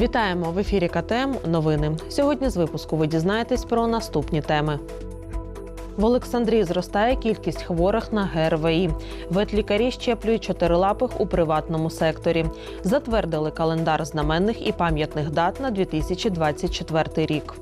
Вітаємо в ефірі КТМ. Новини. Сьогодні з випуску ви дізнаєтесь про наступні теми. В Олександрії зростає кількість хворих на ГРВІ. Ветлікарі щеплюють чотирилапих у приватному секторі. Затвердили календар знаменних і пам'ятних дат на 2024 рік.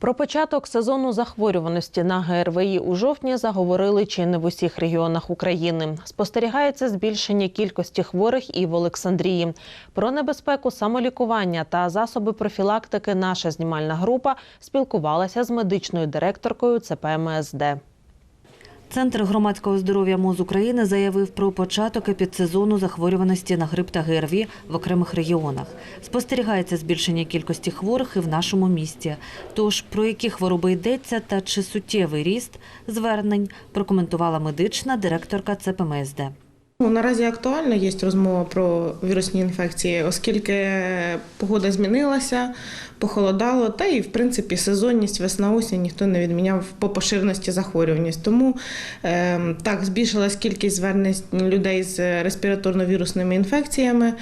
Про початок сезону захворюваності на ГРВІ у жовтні заговорили чи не в усіх регіонах України. Спостерігається збільшення кількості хворих і в Олександрії. Про небезпеку самолікування та засоби профілактики наша знімальна група спілкувалася з медичною директоркою ЦПМСД. Центр громадського здоров'я МОЗ України заявив про початок епідсезону захворюваності на грип та ГРВІ в окремих регіонах. Спостерігається збільшення кількості хворих і в нашому місті. Тож про які хвороби йдеться та чи суттєвий ріст звернень прокоментувала медична директорка ЦПМСД. Ну, Наразі актуально є розмова про вірусні інфекції, оскільки погода змінилася, похолодало, та і в принципі сезонність весна осінь ніхто не відміняв по поширеності захворюваність. Тому е, так збільшилась кількість звернень людей з респіраторно-вірусними інфекціями.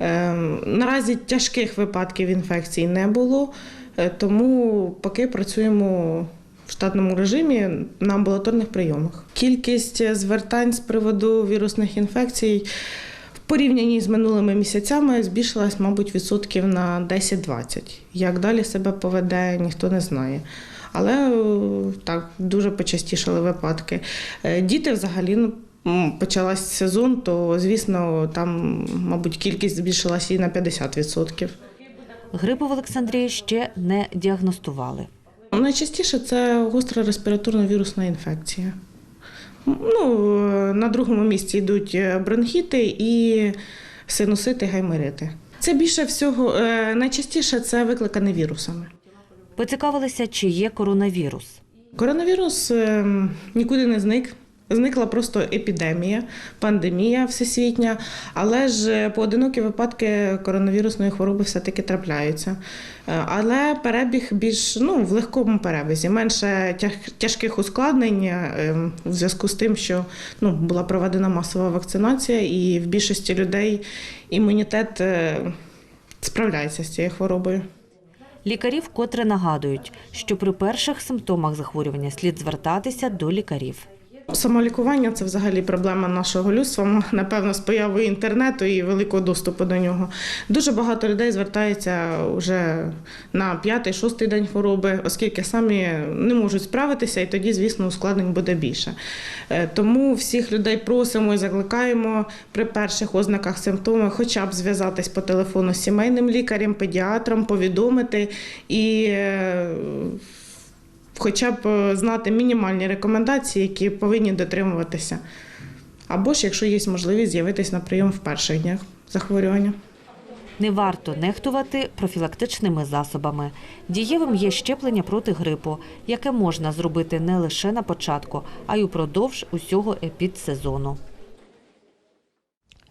Е, наразі тяжких випадків інфекцій не було, е, тому поки працюємо в штатному режимі на амбулаторних прийомах. Кількість звертань з приводу вірусних інфекцій в порівнянні з минулими місяцями збільшилась, мабуть, відсотків на 10-20. Як далі себе поведе, ніхто не знає. Але е, так дуже почастішали випадки. Е, Діти взагалі ну. Почалась сезон, то звісно, там, мабуть, кількість збільшилася і на 50%. Грипу в Олександрії ще не діагностували. Найчастіше це гостра респіраторна вірусна інфекція. Ну, на другому місці йдуть бронхіти і синусити, гаймерити. Це більше всього, е, найчастіше це викликане вірусами. Поцікавилися, чи є коронавірус. Коронавірус е, нікуди не зник. Зникла просто епідемія, пандемія всесвітня, але ж поодинокі випадки коронавірусної хвороби все-таки трапляються. Е, Але перебіг більш ну, в легкому перебізі, менше тяжких ускладнень е, в зв'язку з тим, що ну, була проведена масова вакцинація, і в більшості людей імунітет е, справляється з цією хворобою. Лікарі вкотре нагадують, що при перших симптомах захворювання слід звертатися до лікарів. Самолікування це взагалі проблема нашого людства. Напевно, з появою інтернету і великого доступу до нього. Дуже багато людей звертаються вже на п'ятий-шостий день хвороби, оскільки самі не можуть справитися, і тоді, звісно, ускладнень буде більше. Е, Тому всіх людей просимо і закликаємо при перших ознаках симптомів, хоча б зв'язатись по телефону з сімейним лікарем, педіатром, повідомити і. Хоча б е, знати мінімальні рекомендації, які повинні дотримуватися. Або ж, якщо є можливість, з'явитись на прийом в перших днях захворювання. Не варто нехтувати профілактичними засобами. Дієвим є щеплення проти грипу, яке можна зробити не лише на початку, а й упродовж усього епідсезону.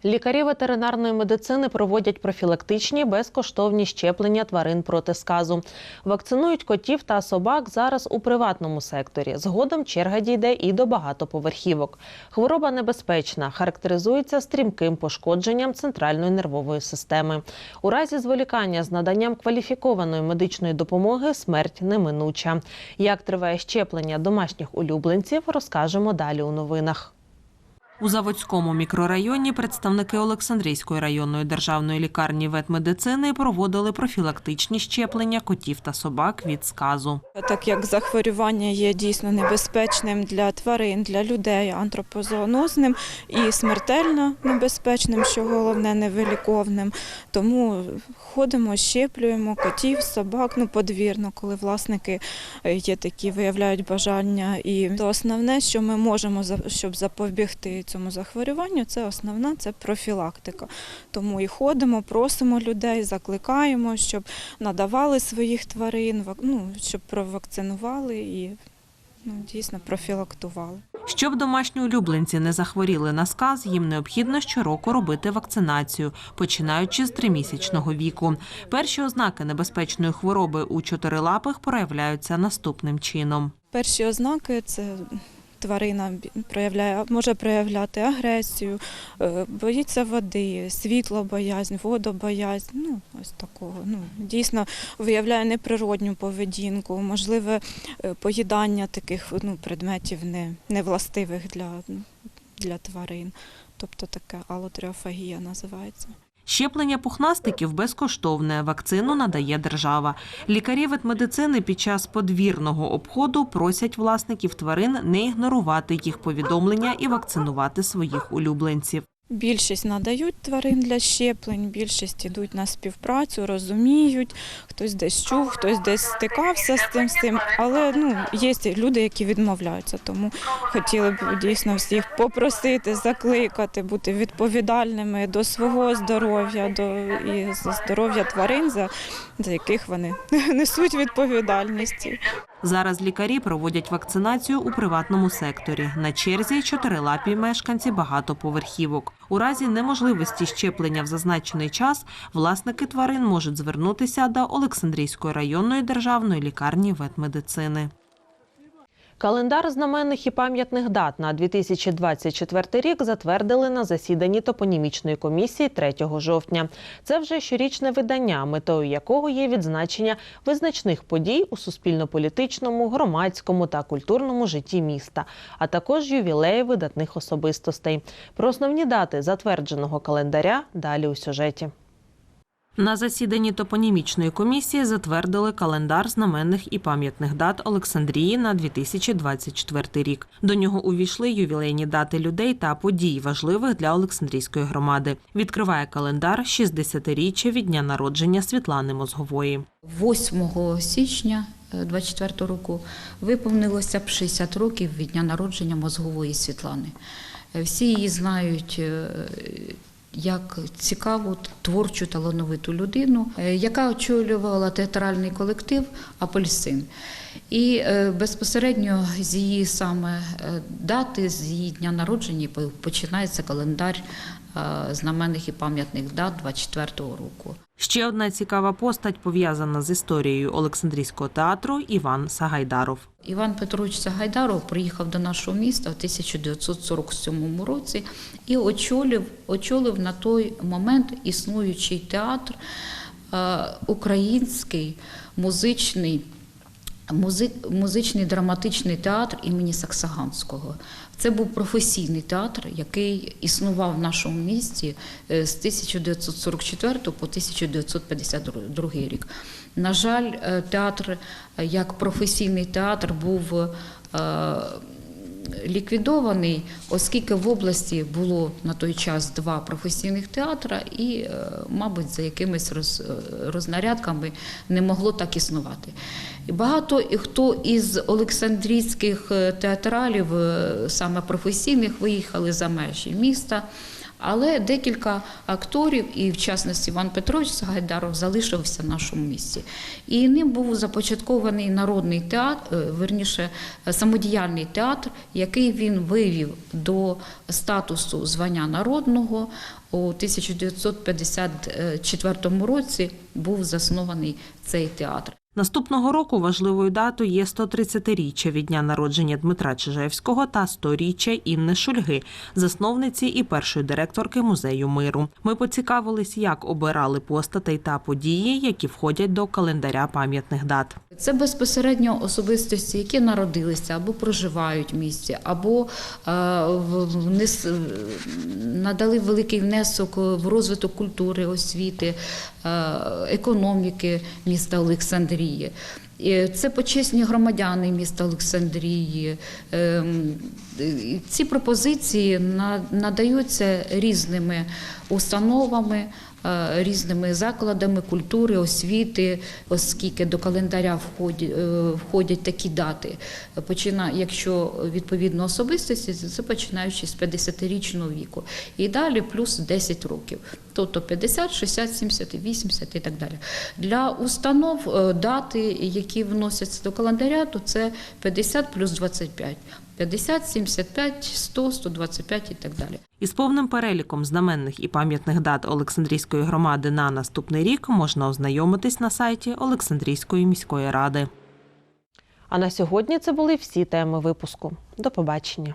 Лікарі ветеринарної медицини проводять профілактичні безкоштовні щеплення тварин проти сказу. Вакцинують котів та собак зараз у приватному секторі. Згодом черга дійде і до багатоповерхівок. Хвороба небезпечна, характеризується стрімким пошкодженням центральної нервової системи. У разі зволікання з наданням кваліфікованої медичної допомоги смерть неминуча. Як триває щеплення домашніх улюбленців, розкажемо далі у новинах. У Заводському мікрорайоні представники Олександрійської районної державної лікарні ветмедицини проводили профілактичні щеплення котів та собак від сказу. Так як захворювання є дійсно небезпечним для тварин, для людей, антропозоонозним і смертельно небезпечним, що головне невиліковним. Тому ходимо, щеплюємо котів, собак, ну подвірно, коли власники е, є такі, виявляють бажання. І то основне, що ми можемо щоб запобігти цьому захворюванню, це основна це профілактика. Тому і ходимо, просимо людей, закликаємо, щоб надавали своїх тварин, ну, щоб провакцинували і ну, дійсно профілактували. Щоб домашні улюбленці не захворіли на сказ, їм необхідно щороку робити вакцинацію, починаючи з тримісячного віку. Перші ознаки небезпечної хвороби у чотирилапих проявляються наступним чином. Перші ознаки це тварина проявляє, може проявляти агресію, е, боїться води, світло боязнь, водобоязнь. Ну, ось такого. Ну, дійсно виявляє неприродню поведінку, можливе е, поїдання таких ну, предметів не, невластивих для, для тварин. Тобто таке алотріофагія називається. Щеплення пухнастиків безкоштовне. Вакцину надає держава. Лікарі ветмедицини під час подвірного обходу просять власників тварин не ігнорувати їх повідомлення і вакцинувати своїх улюбленців. Більшість надають тварин для щеплень, більшість йдуть на співпрацю, розуміють, хтось десь чув, хтось десь стикався з тим, з тим. Але ну, є люди, які відмовляються. Тому хотіли б дійсно всіх попросити, закликати, бути відповідальними до свого здоров'я, до і здоров'я тварин, за, за яких вони несуть відповідальність. Зараз лікарі проводять вакцинацію у приватному секторі. На черзі чотирилапі мешканці багатоповерхівок. У разі неможливості щеплення в зазначений час власники тварин можуть звернутися до Олександрійської районної державної лікарні ветмедицини. Календар знаменних і пам'ятних дат на 2024 рік затвердили на засіданні топонімічної комісії 3 жовтня. Це вже щорічне видання, метою якого є відзначення визначних подій у суспільно-політичному, громадському та культурному житті міста, а також ювілеї видатних особистостей. Про основні дати затвердженого календаря далі у сюжеті. На засіданні топонімічної комісії затвердили календар знаменних і пам'ятних дат Олександрії на 2024 рік. До нього увійшли ювілейні дати людей та подій, важливих для Олександрійської громади. Відкриває календар 60-річчя від дня народження Світлани Мозгової. 8 січня 24 року виповнилося б 60 років від дня народження мозгової Світлани. Е, Всі її знають е, як цікаву, творчу, талановиту людину, е, яка очолювала театральний колектив Апельсин. І е, безпосередньо з її саме е, дати, з її дня народження починається календар знаменних і пам'ятних дат 24 року. Ще одна цікава постать пов'язана з історією Олександрійського театру Іван Сагайдаров. Іван Петрович Сагайдаров приїхав до нашого міста в 1947 році і очолив, очолив на той момент існуючий театр, е, український музичний. Музичний драматичний театр імені Саксаганського. Це був професійний театр, який існував в нашому місті е, з 1944 по 1952 рік. На жаль, е, театр е, як професійний театр був ліквідований, оскільки в області було на той час два професійних театра, і, е, мабуть, за якимись е, рознарядками не могло так існувати. І багато і хто із олександрійських е, театралів, саме професійних, виїхали за межі міста. Але декілька акторів, і в частності Іван Петрович Сагайдаров, залишився в нашому місті. І ним був започаткований народний театр, е, верніше е, самодіяльний театр, який він вивів до статусу звання народного. У 1954 році був заснований цей театр. Наступного року важливою датою є 130-річчя від дня народження Дмитра Чижевського та 100-річчя Інни Шульги, засновниці і першої директорки музею миру. Ми поцікавились, як обирали постатей та події, які входять до календаря пам'ятних дат. Це безпосередньо особистості, які народилися або проживають в місті, або е, надали великий внесок в розвиток культури, освіти, е, економіки міста Олександрії. І Це почесні громадяни міста Олександрії. Ем, Ці пропозиції надаються різними установами, різними закладами культури, освіти, оскільки до календаря входять, входять такі дати. Почина, якщо відповідно особистості, це починаючи з 50-річного віку. І далі плюс 10 років. Тобто 50, 60, 70, 80 і так далі. Для установ е, дати, які вносяться до календаря, то це 50 плюс 25. 50, 75, 100, 125 і так далі. Із повним переліком знаменних і пам'ятних дат Олександрійської громади на наступний рік можна ознайомитись на сайті Олександрійської міської ради. А на сьогодні це були всі теми випуску. До побачення.